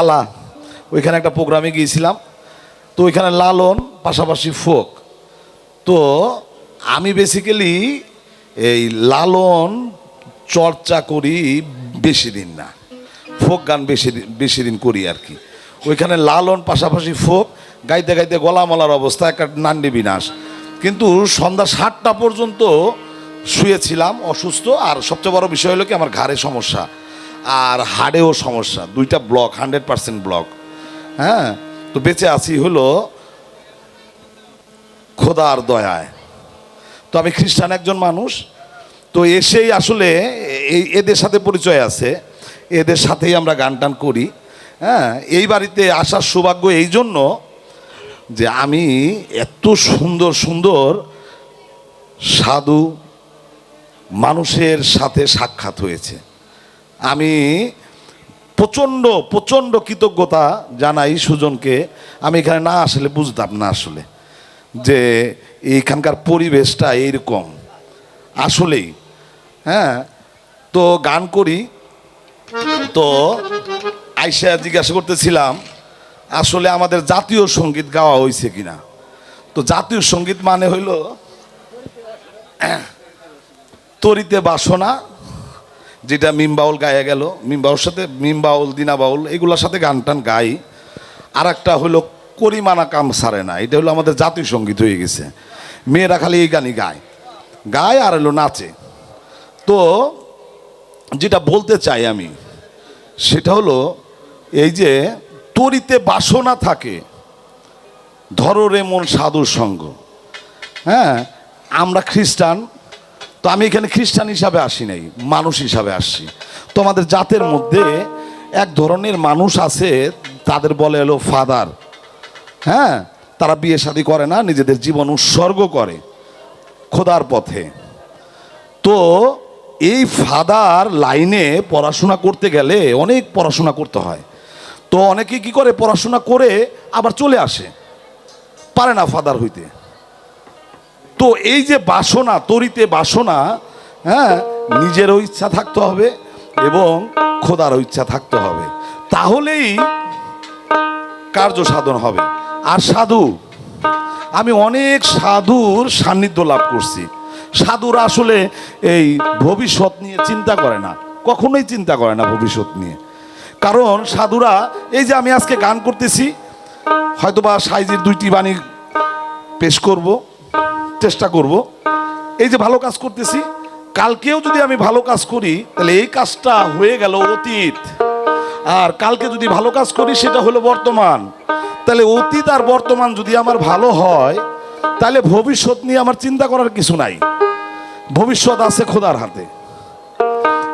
কালা ওইখানে একটা প্রোগ্রামে গিয়েছিলাম। তো ওইখানে লালন, পাশাপাশি ফোক। তো আমি বেসিক্যালি এই লালন চর্চা করি বেশি দিন না। ফোক গান বেশি বেশি দিন করি আর কি। ওইখানে লালন, পাশাপাশি ফোক, গাইতে গাইতে গলামলার অবস্থা, একটা নান্ডি বিনাশ। কিন্তু সন্ধ্যা সাতটা পর্যন্ত শুয়েছিলাম অসুস্থ, আর সবচেয়ে বড় বিষয় হলো কি, আমার ঘাড়ে সমস্যা। আর হাড়েও সমস্যা। দুইটা ব্লক হান্ড্রেড পার্সেন্ট ব্লক হ্যাঁ? তো বেঁচে আছি হলো খোদার দয়ায়। তো আমি খ্রিস্টান একজন মানুষ। তো এসেই আসলে এই এদের সাথে পরিচয় আছে। এদের সাথেই আমরা গান টান করি। হ্যাঁ? এই বাড়িতে আসার সৌভাগ্য এই জন্য যে আমি এত সুন্দর সুন্দর সাধু মানুষের সাথে সাক্ষাৎ হয়েছে। আমি প্রচণ্ড প্রচণ্ড কৃতজ্ঞতা জানাই সুজনকে। আমি এখানে না আসলে বুঝতাম না আসলে যে এইখানকার পরিবেশটা এইরকম। আসলেই হ্যাঁ? তো গান করি। তো আইসা জিজ্ঞাসা করতেছিলাম, আসলে আমাদের জাতীয় সংগীত গাওয়া হয়েছে কিনা? তো জাতীয় সংগীত মানে হইল, তরিতে বাসনা যেটা মিমবাউল গায়ে গেল মিমবাউল সাথে মিমবাউল দিনা বাউল এগুলোর সাথে গান টান গাই। আর একটা হলো করিমানা কাম সারে না, এটা হলো আমাদের জাতীয় সংগীত হয়ে গেছে। মেয়েরা খালি এই গানই গায়। গায় আর হলো নাচে। তো যেটা বলতে চাই আমি, সেটা হলো এই যে তরিতে বাসনা থাকে, ধরো রে মন সাধুর সঙ্গ। হ্যাঁ আমরা খ্রিস্টান তো আমি এখানে খ্রিস্টান হিসাবে আসি নাই, মানুষ হিসাবে আসছি। তো আমাদের জাতের মধ্যে এক ধরনের মানুষ আছে, তাদের বলে হলো ফাদার। হ্যাঁ তারা বিয়ে শাদী করে না, নিজেদের জীবন উৎসর্গ করে খোদার পথে। তো এই ফাদার লাইনে পড়াশোনা করতে গেলে অনেক পড়াশোনা করতে হয়। তো অনেকে কি করে পড়াশোনা করে আবার চলে আসে? পারে না ফাদার হইতে। তো এই যে বাসনা, তরিতে বাসনা হ্যাঁ নিজেরও ইচ্ছা থাকতে হবে এবং খোদারও ইচ্ছা থাকতে হবে। তাহলেই কার্য সাধন হবে। আর সাধু, আমি অনেক সাধুর সান্নিধ্য লাভ করছি। সাধুরা আসলে এই ভবিষ্যৎ নিয়ে চিন্তা করে না, কখনোই চিন্তা করে না ভবিষ্যৎ নিয়ে। কারণ সাধুরা, এই যে আমি আজকে গান করতেছি, হয়তোবা সাইজের দুইটি বাণী পেশ করব। চেষ্টা করব। এই যে ভালো কাজ করতেছি, কালকেও যদি আমি ভালো কাজ করি, তাহলে এই কাজটা হয়ে গেল অতীত। আর কালকে যদি ভালো কাজ করি, সেটা হলো বর্তমান। তাহলে অতীত আর বর্তমান যদি আমার ভালো হয়, তাহলে ভবিষ্যৎ নিয়ে আমার চিন্তা করার কিছু নাই। ভবিষ্যৎ আছে খোদার হাতে।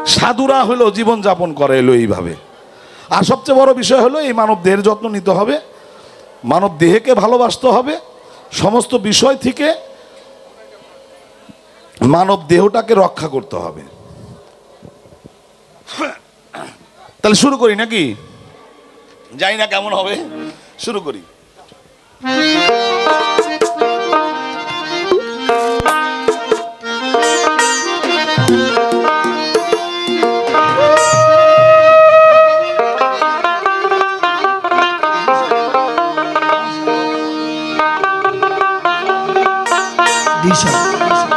সাধুরা হলো জীবনযাপন করে এলো এইভাবে। আর সবচেয়ে বড় বিষয় হলো, এই মানব দেহের যত্ন নিতে হবে। মানব দেহকে ভালোবাসতে হবে। সমস্ত বিষয় থেকে মানব দেহটাকে রক্ষা করতে হবে। তাহলে শুরু করি নাকি? জানি না কেমন হবে। শুরু করি।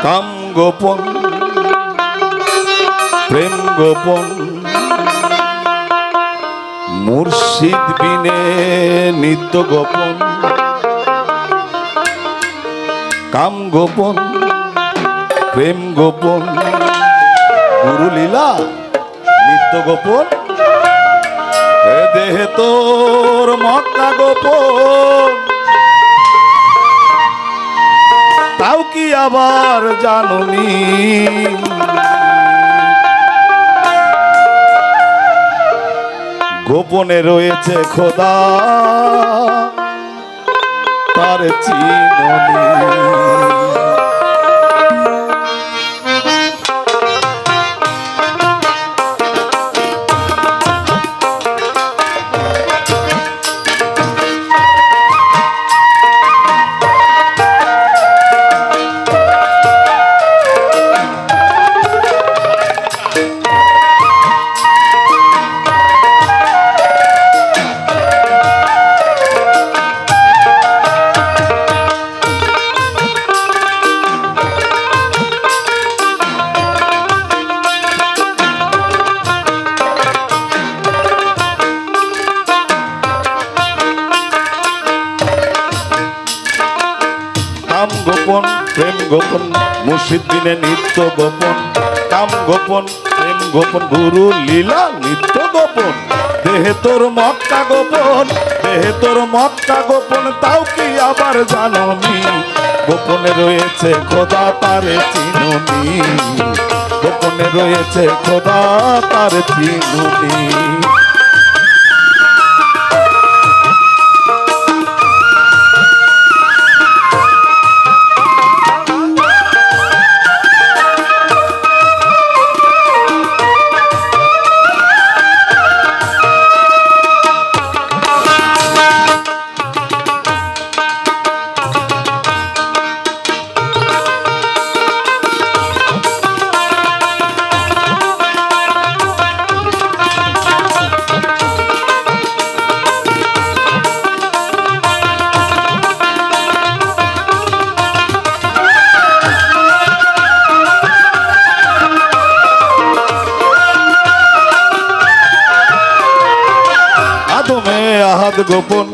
কাম গোপন, প্রেম গোপন, মুর্শিদ বিনে নিত্য গোপন, কাম গোপন, প্রেম গোপন গুরু লীলা নিত্য গোপন। দেহে তোর মক্কা গোপন তাও কি আবার জাননি? গোপনে রয়েছে খোদা তার চিননি প্রেম গোপন মুর্শিদ দিনে নিত্য গোপন, কাম গোপন, প্রেম গোপন, গুরু লীলা নিত্য গোপন। দেহে তোর মক্কা গোপন, দেহে তোর মক্কা গোপন, তাও কি আবার জাননি? গোপনে রয়েছে খোদা, তারে চিনুনি। গোপনে রয়েছে খোদা, তার চিনুনি। আহাদ গোপন।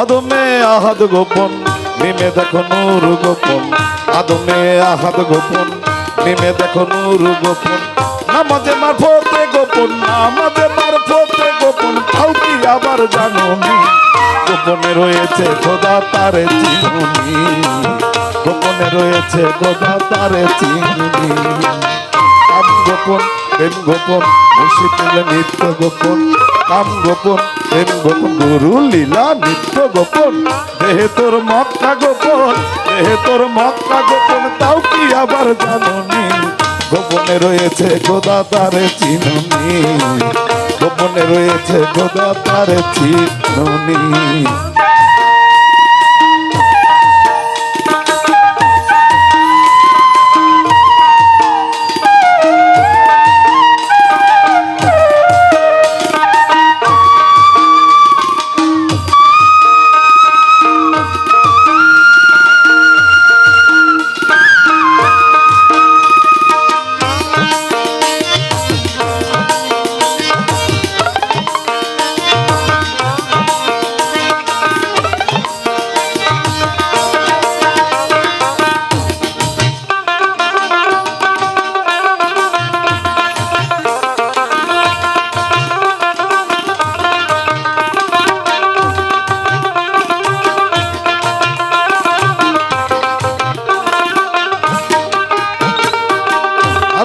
আদমে আহাদ গোপন নেমে দেখো নূর গোপন। আদমে আহাদ গোপন নেমে দেখো নূর গোপন। নামাজে মারফতে গোপন, নামাজে আবার জানুনি। গোপনে রয়েছে খোদা তারে চিনুনি। গোপনে রয়েছে খোদা তারে চিনুনি। কাম গোপন, প্রেম গোপন, মুর্শিদ লীলা নিত্য গোপন। কাম গোপন, প্রেম গোপন, গুরু লীলা নিত্য গোপন। দেহে তোর মক্কা গোপন দেহে তোর মক্কা গোপন, তাও কি আবার জাননি? গোপনে রয়েছে খোদা তারে চিনুনি। গোপনে রয়েছে গোদা তারে চিনুনি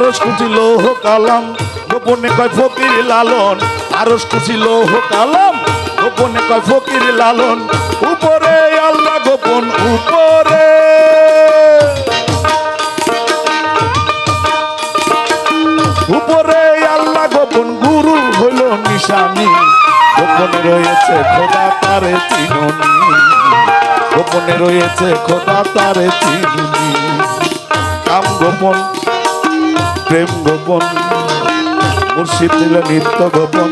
আরস কুচি লৌহ কালাম। গোপনে কয় ফকির লালন আরস কুচি লৌহ কালাম। গোপনে কয় ফকির লালন, উপরে আল্লাহ গোপন, উপরে। উপরে আল্লাহ গোপন, গুরু হইল নিশানি। গোপনে রয়েছে খোদা তারে চিনুনি। গোপনে রয়েছে খোদা তারে চিনুনি। কাম গোপন প্রেম গোপন মুর্শিদ নিত্য গোপন।